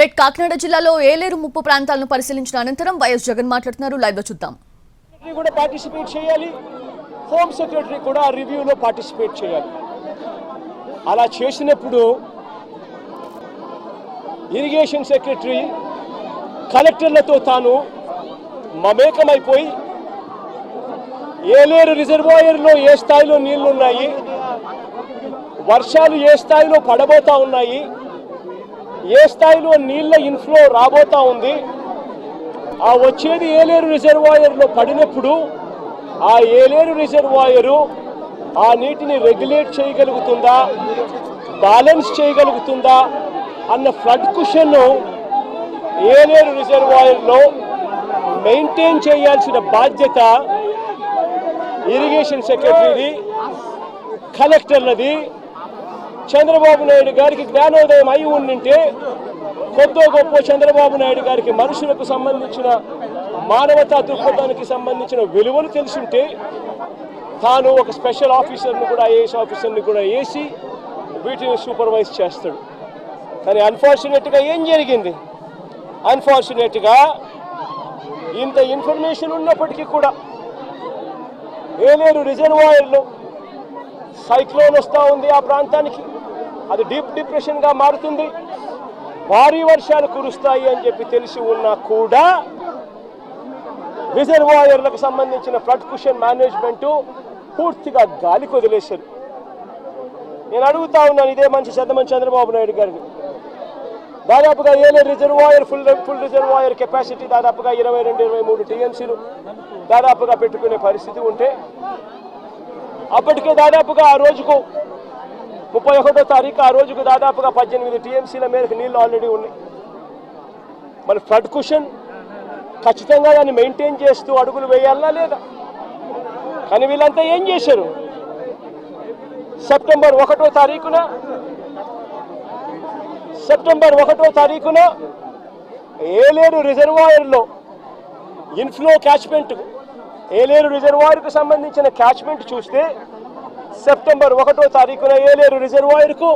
Right Kakinada జిల్లాలో ఏలేరు ముప్పు ప్రాంతాలను పరిశీలించిన అనంతరం వైఎస్ జగన్ మాట్లాడుతున్నారు. లైవ్లో చూద్దాం కూడా పార్టిసిపేట్ చేయాలి. హోమ్ సెక్రటరీ కూడా ఆ రివ్యూలో పార్టిసిపేట్ చేయాలి. అలా చేసినప్పుడు ఇరిగేషన్ సెక్రటరీ కలెక్టర్లతో తాను మమేకమైపోయి ఏలేరు రిజర్వాయర్లో ఏ స్థాయిలో నీళ్ళున్నాయి వర్షాలు ఏ స్థాయిలో పడబోతా ఉన్నాయి ఏ స్థాయిలో నీళ్ళ ఇన్ఫ్లో రాబోతా ఉంది? ఆ వచ్చేది ఏలేరు రిజర్వాయర్లో పడినప్పుడు ఆ ఏలేరు రిజర్వాయరు ఆ నీటిని రెగ్యులేట్ చేయగలుగుతుందా? బ్యాలెన్స్ చేయగలుగుతుందా? అన్న ఫ్లడ్ కుషన్ ఏలేరు రిజర్వాయర్లో మెయింటైన్ చేయాల్సిన బాధ్యత ఇరిగేషన్ సెక్రటరీది కలెక్టర్లది చంద్రబాబు నాయుడు గారికి జ్ఞానోదయం అయి ఉండింటే కొద్దో గొప్ప చంద్రబాబు నాయుడు గారికి మనుషులకు సంబంధించిన మానవతా దృక్పథానికి సంబంధించిన విలువలు తెలుసుంటే తాను ఒక స్పెషల్ ఆఫీసర్ని కూడా ఐఏఎస్ ఆఫీసర్ని కూడా వేసి వీటిని సూపర్వైజ్ చేస్తాడు. కానీ అన్ఫార్చునేట్గా ఏం జరిగింది? అన్ఫార్చునేట్గా ఇంత ఇన్ఫర్మేషన్ ఉన్నప్పటికీ కూడా ఏలేరు రిజర్వాయర్లో సైక్లోన్ వస్తూ ఉంది ఆ ప్రాంతానికి. అది డీప్ డిప్రెషన్గా మారుతుంది. భారీ వర్షాలు కురుస్తాయి అని చెప్పి తెలిసి ఉన్నా కూడా రిజర్వాయర్లకు సంబంధించిన ఫ్లడ్ కుషన్ మేనేజ్మెంట్ పూర్తిగా గాలికి వదిలేశారు నేను అడుగుతా ఉన్నాను ఇదే మంచి చంద్రమని చంద్రబాబు నాయుడు గారిని. దాదాపుగా ఏలే reservoir full full reservoir capacity దాదాపుగా ఇరవై రెండు ఇరవై మూడు టీఎంసీలు దాదాపుగా పెట్టుకునే పరిస్థితి ఉంటే అప్పటికే దాదాపుగా ఆ రోజుకు ముప్పై ఒకటో తారీఖు ఆ రోజుకు దాదాపుగా పద్దెనిమిది టీఎంసీల మేరకు నీళ్ళు ఆల్రెడీ ఉన్నాయి. మరి ఫ్లడ్ కుషన్ ఖచ్చితంగా దాన్ని మెయింటైన్ చేస్తూ అడుగులు వేయాలా లేదా? కానీ వీళ్ళంతా ఏం చేశారు? సెప్టెంబర్ ఒకటో తారీఖున సెప్టెంబర్ ఒకటో తారీఖున ఏలేరు రిజర్వాయర్లో ఇన్ఫ్లో క్యాచ్మెంట్ ఏలేరు రిజర్వాయర్కు సంబంధించిన క్యాచ్మెంట్ చూస్తే సెప్టెంబర్ ఒకటో తారీఖున ఏలేరు రిజర్వాయర్కు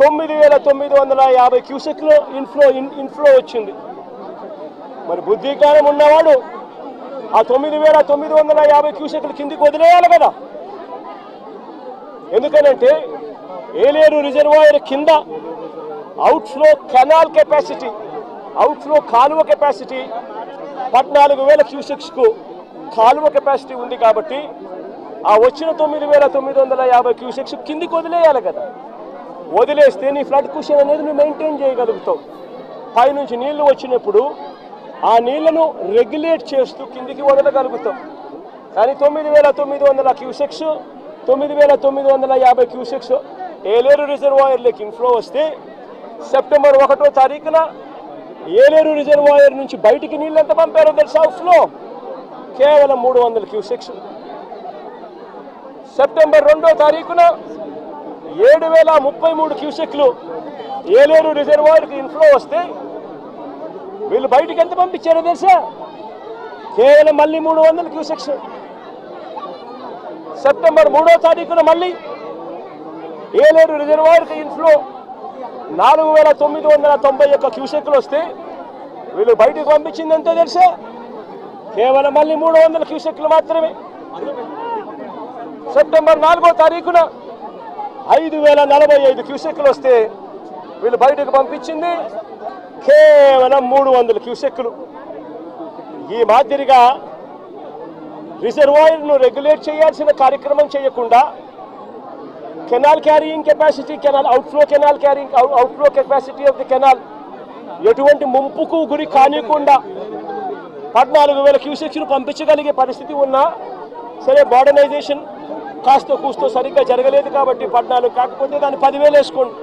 తొమ్మిది వేల తొమ్మిది వందల యాభై క్యూసెక్లో ఇన్ఫ్లో ఇన్ ఇన్ఫ్లో వచ్చింది. మరి బుద్ధికారం ఉన్నవాడు ఆ తొమ్మిది వేల తొమ్మిది వందల యాభై క్యూసెక్లు కిందికి వదిలేయాలి కదా. ఎందుకనంటే ఏలేరు రిజర్వాయర్ కింద అవుట్ఫ్లో కెనాల్ కెపాసిటీ అవుట్ఫ్లో కాలువ కెపాసిటీ పద్నాలుగు వేల క్యూసెక్స్కు కాలువ కెపాసిటీ ఉంది కాబట్టి ఆ వచ్చిన తొమ్మిది వేల తొమ్మిది వందల యాభై క్యూసెక్స్ కిందికి వదిలేయాలి కదా. వదిలేస్తే నీ ఫ్లడ్ కుషన్ అనేది నువ్వు మెయింటైన్ చేయగలుగుతావు. పైనుంచి నీళ్ళు వచ్చినప్పుడు ఆ నీళ్ళను రెగ్యులేట్ చేస్తూ కిందికి వదలగలుగుతాం కానీ తొమ్మిది వేల తొమ్మిది వందల క్యూసెక్స్ తొమ్మిది వేల తొమ్మిది వందల యాభై క్యూసెక్స్ ఏలేరు రిజర్వాయర్లోకి ఇన్ఫ్లో వస్తే సెప్టెంబర్ ఒకటో తారీఖున ఏలేరు రిజర్వాయర్ నుంచి బయటికి నీళ్ళు ఎంత పంపారో తెలుసా? ఫ్లో కేవలం మూడు వందల క్యూసెక్స్. సెప్టెంబర్ రెండో తారీఖున ఏడు వేల ముప్పై మూడు క్యూసెక్లు ఏలేరు రిజర్వాయర్కి ఇన్ఫ్లో వస్తే వీళ్ళు బయటికి ఎంత పంపించారో తెలుసా? కేవలం మళ్ళీ మూడు వందల క్యూసెక్స్. సెప్టెంబర్ మూడో తారీఖున మళ్ళీ ఏలేరు రిజర్వాయర్కి ఇన్ఫ్లో నాలుగు వేల తొమ్మిది వందల తొంభై ఒక్క క్యూసెక్లు వస్తే వీళ్ళు బయటకు పంపించింది ఎంతో తెలుసా? కేవలం మళ్ళీ మూడు వందల క్యూసెక్లు మాత్రమే. సెప్టెంబర్ నాలుగో తారీఖున ఐదు వేల నలభై ఐదు క్యూసెక్లు వస్తే వీళ్ళు బయటకు పంపించింది కేవలం మూడు వందల క్యూసెక్లు ఈ మాదిరిగా రిజర్వాయర్ను రెగ్యులేట్ చేయాల్సిన కార్యక్రమం చేయకుండా canal carrying capacity canal outflow canal carrying outflow capacity of the canal ఎటువంటి ముంపుకు గురి కానికుండా పద్నాలుగు వేల క్యూసెక్స్ను పంపించగలిగే పరిస్థితి ఉన్నా సరే మోడర్నైజేషన్ కాస్త కూస్తో సరిగ్గా జరగలేదు కాబట్టి పద్నాలుగు కాకపోతే దాన్ని పదివేలు వేసుకోండి.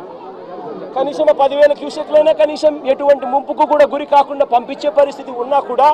కనీసం ఆ పదివేల క్యూసెక్లోనే కనీసం ఎటువంటి ముంపుకు కూడా గురి కాకుండా పంపించే పరిస్థితి ఉన్నా కూడా